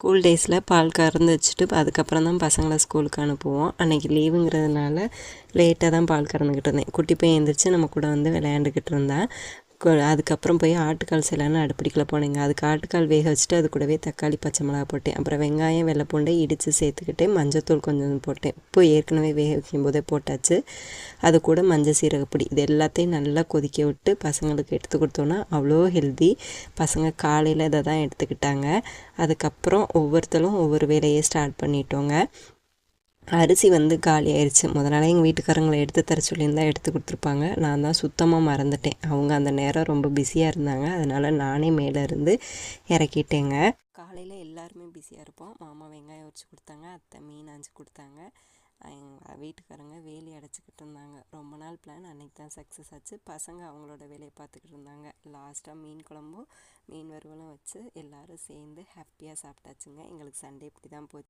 School டேஸில் பால் கறந்து வச்சுட்டு அதுக்கப்புறம் தான் பசங்களை ஸ்கூலுக்கு அனுப்புவோம். அன்றைக்கி லீவுங்கிறதுனால லேட்டாக தான் பால் கறந்துக்கிட்டு இருந்தேன். குட்டி பையன் எழுந்திரிச்சு நம்ம கூட வந்து விளையாண்டுக்கிட்டு இருந்தேன். அதுக்கப்புறம் போய் ஆட்டுக்கால் செய்யலான்னு அடுப்பிடிக்கல போனேங்க. அதுக்கு ஆட்டுக்கால் வேக வச்சுட்டு அது கூடவே தக்காளி பச்சை மிளகா போட்டேன். அப்புறம் வெங்காயம் வெள்ளை பூண்டை இடித்து சேர்த்துக்கிட்டு மஞ்சத்தூள் கொஞ்சம் போட்டேன். உப்பு ஏற்கனவே வேக வைக்கும் போதே போட்டாச்சு. அது கூட மஞ்சள் சீரகப்பொடி. இது எல்லாத்தையும் நல்லா கொதிக்க விட்டு பசங்களுக்கு எடுத்து கொடுத்தோன்னா அவ்வளோ ஹெல்தி. பசங்க காலையில் இதை தான் எடுத்துக்கிட்டாங்க. அதுக்கப்புறம் ஒவ்வொருத்தரும் ஒவ்வொரு வேலையை ஸ்டார்ட் பண்ணிட்டோங்க. அரிசி வந்து காலி ஆயிடுச்சு முத நாளே எங்கள் வீட்டுக்காரங்களை எடுத்து தர சொல்லியிருந்தா எடுத்து கொடுத்துருப்பாங்க. நான் தான் சுத்தமாக மறந்துட்டேன். அவங்க அந்த நேரம் ரொம்ப பிஸியாக இருந்தாங்க. அதனால் நானே மேலே இருந்து இறக்கிட்டேங்க. காலையில் எல்லாருமே பிஸியாக இருப்போம். மாமா வெங்காயம் உரிச்சு கொடுத்தாங்க. அத்தை மீன் அஞ்சு கொடுத்தாங்க. எங்கள் வீட்டுக்காரங்க வேலி அடைச்சிக்கிட்டு இருந்தாங்க. ரொம்ப நாள் பிளான் அன்றைக்கி தான் சக்ஸஸ் ஆச்சு. பசங்க அவங்களோட வேலையை பார்த்துக்கிட்டு இருந்தாங்க. லாஸ்ட்டாக மீன் குழம்பும் மீன் வறுவலும் வச்சு எல்லோரும் சேர்ந்து ஹாப்பியாக சாப்பிட்டாச்சுங்க. எங்களுக்கு சண்டே இப்படி தான் போச்சு.